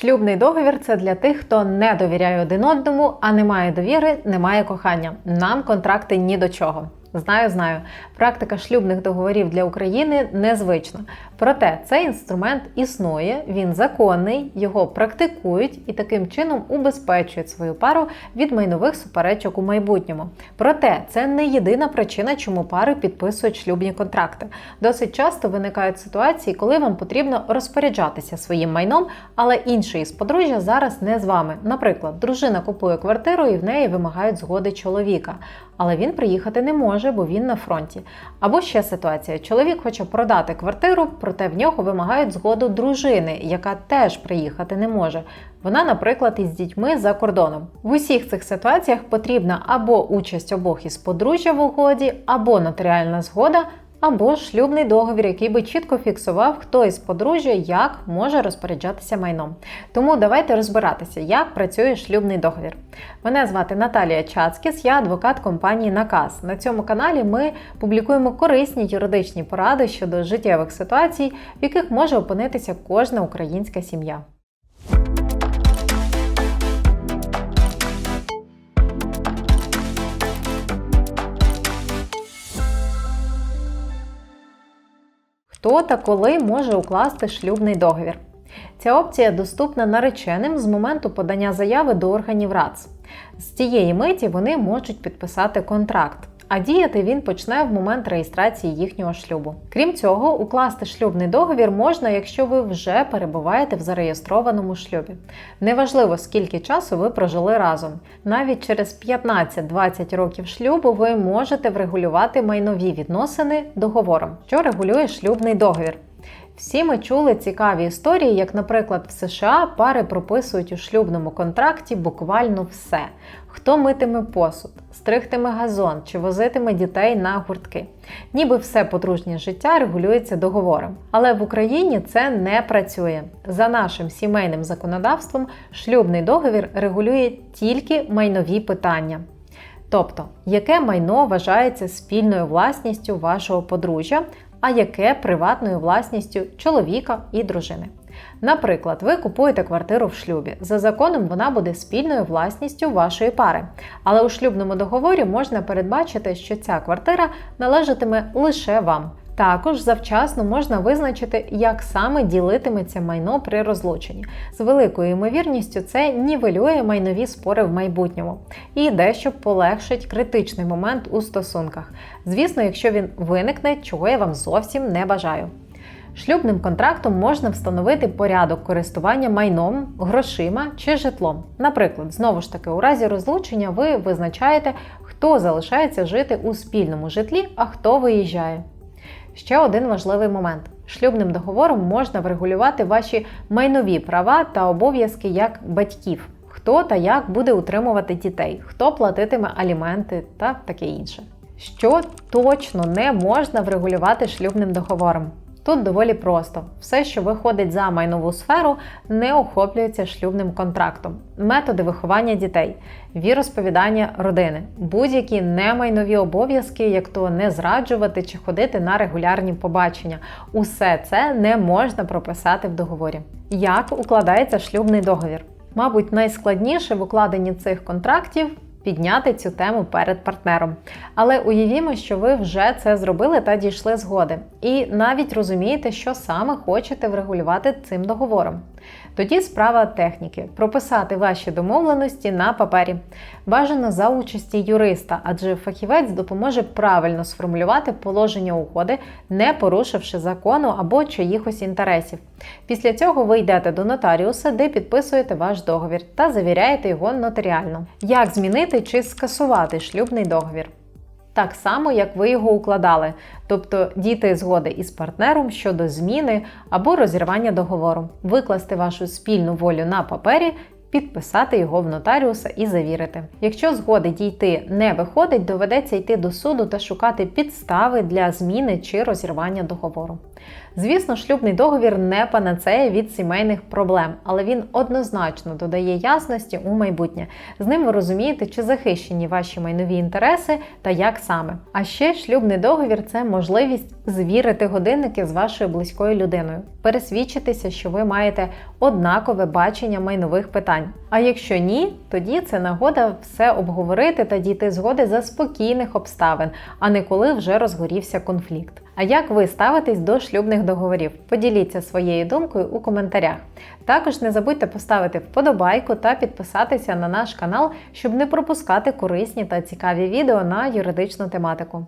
Шлюбний договір це для тих, хто не довіряє один одному, а не має довіри, немає кохання. Нам контракти ні до чого. Знаю, знаю. Практика шлюбних договорів для України незвична. Проте цей інструмент існує, він законний, його практикують і таким чином убезпечують свою пару від майнових суперечок у майбутньому. Проте це не єдина причина, чому пари підписують шлюбні контракти. Досить часто виникають ситуації, коли вам потрібно розпоряджатися своїм майном, але інший із подружжя зараз не з вами. Наприклад, дружина купує квартиру і в неї вимагають згоди чоловіка, але він приїхати не може, бо він на фронті. Або ще ситуація: чоловік хоче продати квартиру, проте в нього вимагають згоду дружини, яка теж приїхати не може. Вона, наприклад, із дітьми за кордоном. В усіх цих ситуаціях потрібна або участь обох із подружжя в угоді, або нотаріальна згода. Або шлюбний договір, який би чітко фіксував, хто із подружжя як може розпоряджатися майном. Тому давайте розбиратися, як працює шлюбний договір. Мене звати Наталія Чацкіс, я адвокат компанії Наказ. На цьому каналі ми публікуємо корисні юридичні поради щодо життєвих ситуацій, в яких може опинитися кожна українська сім'я. Хто та коли може укласти шлюбний договір? Ця опція доступна нареченим з моменту подання заяви до органів РАЦ. З цієї миті вони можуть підписати контракт, а діяти він почне в момент реєстрації їхнього шлюбу. Крім цього, укласти шлюбний договір можна, якщо ви вже перебуваєте в зареєстрованому шлюбі. Неважливо, скільки часу ви прожили разом. Навіть через 15-20 років шлюбу ви можете врегулювати майнові відносини договором, що регулює шлюбний договір. Всі ми чули цікаві історії, як, наприклад, в США пари прописують у шлюбному контракті буквально все: хто митиме посуд, стригтиме газон чи возитиме дітей на гуртки. Ніби все подружнє життя регулюється договором. Але в Україні це не працює. За нашим сімейним законодавством, шлюбний договір регулює тільки майнові питання. Тобто, яке майно вважається спільною власністю вашого подружжя, а яке приватною власністю чоловіка і дружини. Наприклад, ви купуєте квартиру в шлюбі. За законом вона буде спільною власністю вашої пари. Але у шлюбному договорі можна передбачити, що ця квартира належатиме лише вам. Також завчасно можна визначити, як саме ділитиметься майно при розлученні. З великою ймовірністю це нівелює майнові спори в майбутньому і дещо полегшить критичний момент у стосунках. Звісно, якщо він виникне, чого я вам зовсім не бажаю. Шлюбним контрактом можна встановити порядок користування майном, грошима чи житлом. Наприклад, знову ж таки, у разі розлучення ви визначаєте, хто залишається жити у спільному житлі, а хто виїжджає. Ще один важливий момент: шлюбним договором можна врегулювати ваші майнові права та обов'язки як батьків, хто та як буде утримувати дітей, хто платитиме аліменти та таке інше. Що точно не можна врегулювати шлюбним договором? Тут доволі просто. Все, що виходить за майнову сферу, не охоплюється шлюбним контрактом. Методи виховання дітей, віросповідання родини, будь-які немайнові обов'язки, як то не зраджувати чи ходити на регулярні побачення. Усе це не можна прописати в договорі. Як укладається шлюбний договір? Мабуть, найскладніше в укладенні цих контрактів підняти цю тему перед партнером. Але уявімо, що ви вже це зробили та дійшли згоди, і навіть розумієте, що саме хочете врегулювати цим договором. Тоді справа техніки прописати ваші домовленості на папері. Бажано за участі юриста, адже фахівець допоможе правильно сформулювати положення угоди, не порушивши закону або чиїхось інтересів. Після цього ви йдете до нотаріуса, де підписуєте ваш договір та завіряєте його нотаріально. Як змінити чи скасувати шлюбний договір? Так само, як ви його укладали, тобто дійти згоди із партнером щодо зміни або розірвання договору, викласти вашу спільну волю на папері, підписати його в нотаріуса і завірити. Якщо згоди дійти не виходить, доведеться йти до суду та шукати підстави для зміни чи розірвання договору. Звісно, шлюбний договір не панацея від сімейних проблем, але він однозначно додає ясності у майбутнє. З ним ви розумієте, чи захищені ваші майнові інтереси та як саме. А ще шлюбний договір це можливість звірити годинники з вашою близькою людиною, пересвідчитися, що ви маєте однакове бачення майнових питань. А якщо ні, тоді це нагода все обговорити та дійти згоди за спокійних обставин, а не коли вже розгорівся конфлікт. А як ви ставитесь до шлюбних договорів? Поділіться своєю думкою у коментарях. Також не забудьте поставити вподобайку та підписатися на наш канал, щоб не пропускати корисні та цікаві відео на юридичну тематику.